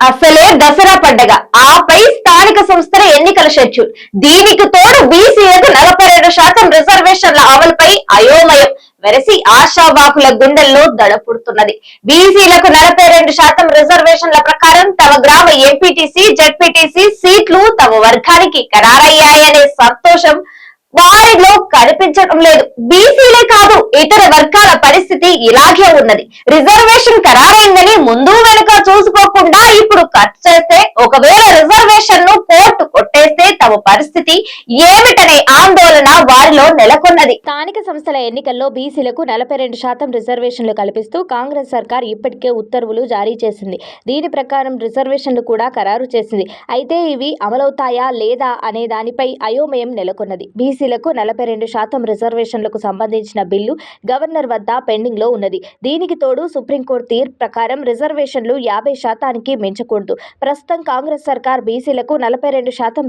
అసలే దసరా పండగ. ఆపై స్థానిక సంస్థల ఎన్నికల షెడ్యూల్. దీనికి తోడు బీసీలకు నలభై రెండు శాతం రిజర్వేషన్ల అమలుపై అయోమయం. వెరసి ఆశావాకుల గుండెల్లో దడపుడుతున్నది. బీసీలకు నలభై రెండు శాతం రిజర్వేషన్ల ప్రకారం తమ గ్రామ ఎంపీటీసీ జడ్పీటీసీ సీట్లు తమ వర్గానికి ఖరారయ్యాయనే సంతోషం వారిలో కనిపించడం లేదు. బీసీలే కాదు ఇతర వర్గాల పరిస్థితి ఇలాగే ఉన్నది. రిజర్వేషన్ ఖరారైందని ముందు వెనుక చూసుకోకుండా కట్ చేస్తే ఒకవేళ రిజర్వేషన్ను కోర్టు కొట్టేస్తే తమ పరిస్థితి ఏమిటనే ఆందోళన వారిలో నెలకొన్నది. స్థానిక సంస్థల ఎన్నికల్లో బీసీలకు నలభై రెండు శాతం రిజర్వేషన్లు కల్పిస్తూ కాంగ్రెస్ సర్కార్ ఇప్పటికే ఉత్తర్వులు జారీ చేసింది. దీని ప్రకారం రిజర్వేషన్లు కూడా ఖరారు చేసింది. అయితే ఇవి అమలవుతాయా లేదా అనే దానిపై అయోమయం నెలకొన్నది. బీసీలకు నలభై రెండు శాతం రిజర్వేషన్లకు సంబంధించిన బిల్లు గవర్నర్ వద్ద పెండింగ్లో ఉన్నది. దీనికి తోడు సుప్రీంకోర్టు తీర్పు ప్రకారం రిజర్వేషన్లు యాభై శాతానికి మించకూడదు. ప్రస్తుతం కాంగ్రెస్ సర్కార్ బీసీలకు నలభై రెండు శాతం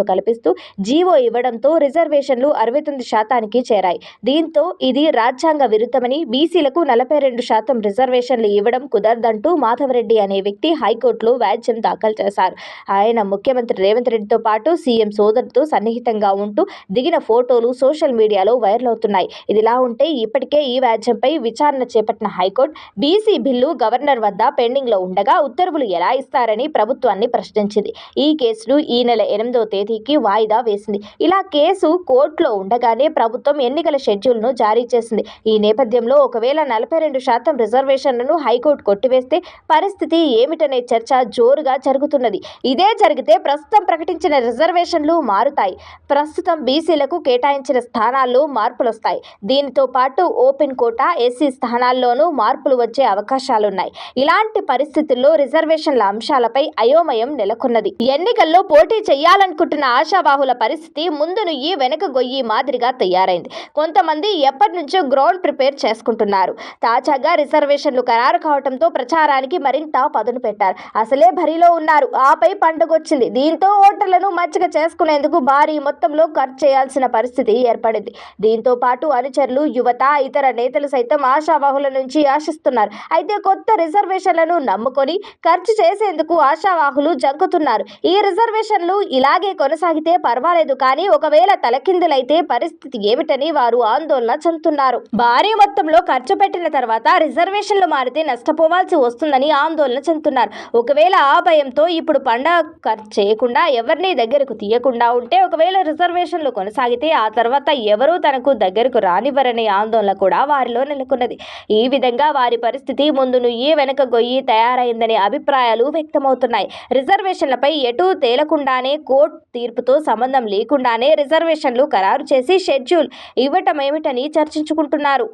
రిజర్వేషన్లు కల్పిస్తూ జీవో ఇవ్వడంతో రిజర్వేషన్లు అరవై తొమ్మిది శాతానికి చేరాయి. దీంతో ఇది రాజ్యాంగ విరుద్ధమని బీసీలకు నలభై రెండు శాతం రిజర్వేషన్లు ఇవ్వడం కుదరదంటూ మాధవరెడ్డి అనే వ్యక్తి హైకోర్టులో వ్యాజ్యం దాఖలు చేశారు. ఆయన ముఖ్యమంత్రి రేవంత్ రెడ్డితో పాటు సీఎం సోదరుతో సన్నిహితంగా ఉంటూ దిగిన ఫోటోలు సోషల్ మీడియాలో వైరల్ అవుతున్నాయి. ఇదిలా ఉంటే ఇప్పటికే ఈ వ్యాజ్యంపై విచారణ చేపట్టిన హైకోర్టు బీసీ బిల్లు గవర్నర్ వద్ద పెండింగ్లో ఉండగా ఉత్తర్వులు ఎలా ఇస్తారని ప్రభుత్వాన్ని ప్రశ్నించింది. ఈ కేసులు ఈ నెల ఎనిమిదో తేదీ తేదీకి వాయిదా వేసింది. ఇలా కేసు కోర్టులో ఉండగానే ప్రభుత్వం ఎన్నికల షెడ్యూల్ను జారీ చేసింది. ఈ నేపథ్యంలో ఒకవేళ నలభై రెండు శాతం రిజర్వేషన్లను హైకోర్టు కొట్టివేస్తే పరిస్థితి ఏమిటనే చర్చ జోరుగా జరుగుతున్నది. ఇదే జరిగితే ప్రస్తుతం ప్రకటించిన రిజర్వేషన్లు మారుతాయి. ప్రస్తుతం బీసీలకు కేటాయించిన స్థానాల్లో మార్పులు వస్తాయి దీనితో పాటు ఓపెన్ కోటా ఎస్సీ స్థానాల్లోనూ మార్పులు వచ్చే అవకాశాలున్నాయి. ఇలాంటి పరిస్థితుల్లో రిజర్వేషన్ల అంశాలపై అయోమయం నెలకొన్నది. ఎన్నికల్లో పోటీ చేయాలనుకుంటున్న పుట్టిన ఆశావాహుల పరిస్థితి ముందు నుయ్యి వెనక గొయ్యి మాదిరిగా తయారైంది. కొంతమంది ఎప్పటి నుంచో గ్రౌండ్ ప్రిపేర్ చేసుకుంటున్నారు. తాజాగా రిజర్వేషన్లు ఖరారు కావడంతో ప్రచారానికి మరింత పదును పెట్టారు. అసలే బరిలో ఉన్నారు. ఆపై పండుగొచ్చింది. దీంతో ఓటర్లను మచ్చిక చేసుకునేందుకు భారీ మొత్తంలో ఖర్చు చేయాల్సిన పరిస్థితి ఏర్పడింది. దీంతో పాటు అనుచరులు యువత ఇతర నేతలు సైతం ఆశావాహుల నుంచి ఆశిస్తున్నారు. అయితే కొత్త రిజర్వేషన్లను నమ్ముకొని ఖర్చు చేసేందుకు ఆశావాహులు జంకుతున్నారు. ఈ రిజర్వేషన్లు ఇలాగే కొనసాగితే పర్వాలేదు కానీ ఒకవేళ తలకిందులైతే పరిస్థితి ఏమిటని వారు ఆందోళన చెందుతున్నారు. భారీ మొత్తంలో ఖర్చు పెట్టిన తర్వాత రిజర్వేషన్లు మారితే నష్టపోవాల్సి వస్తుందని ఆందోళన చెందుతున్నారు. ఒకవేళ ఆ భయంతో ఇప్పుడు పండగ ఖర్చు చేయకుండా ఎవరిని దగ్గరకు తీయకుండా ఉంటే ఒకవేళ రిజర్వేషన్లు కొనసాగితే ఆ తర్వాత ఎవరూ తనకు దగ్గరకు రానివ్వరనే ఆందోళన కూడా వారిలో నెలకొన్నది. ఈ విధంగా వారి పరిస్థితి ముందు ఏ వెనక గొయ్యి తయారైందనే అభిప్రాయాలు వ్యక్తమవుతున్నాయి. రిజర్వేషన్లపై ఎటూ తేలకుండానే కోర్టు తీర్పుతో సంబంధం లేకుండానే రిజర్వేషన్లు ఖరారు చేసి షెడ్యూల్ ఇవ్వటమేమిటని చర్చించుకుంటున్నారు.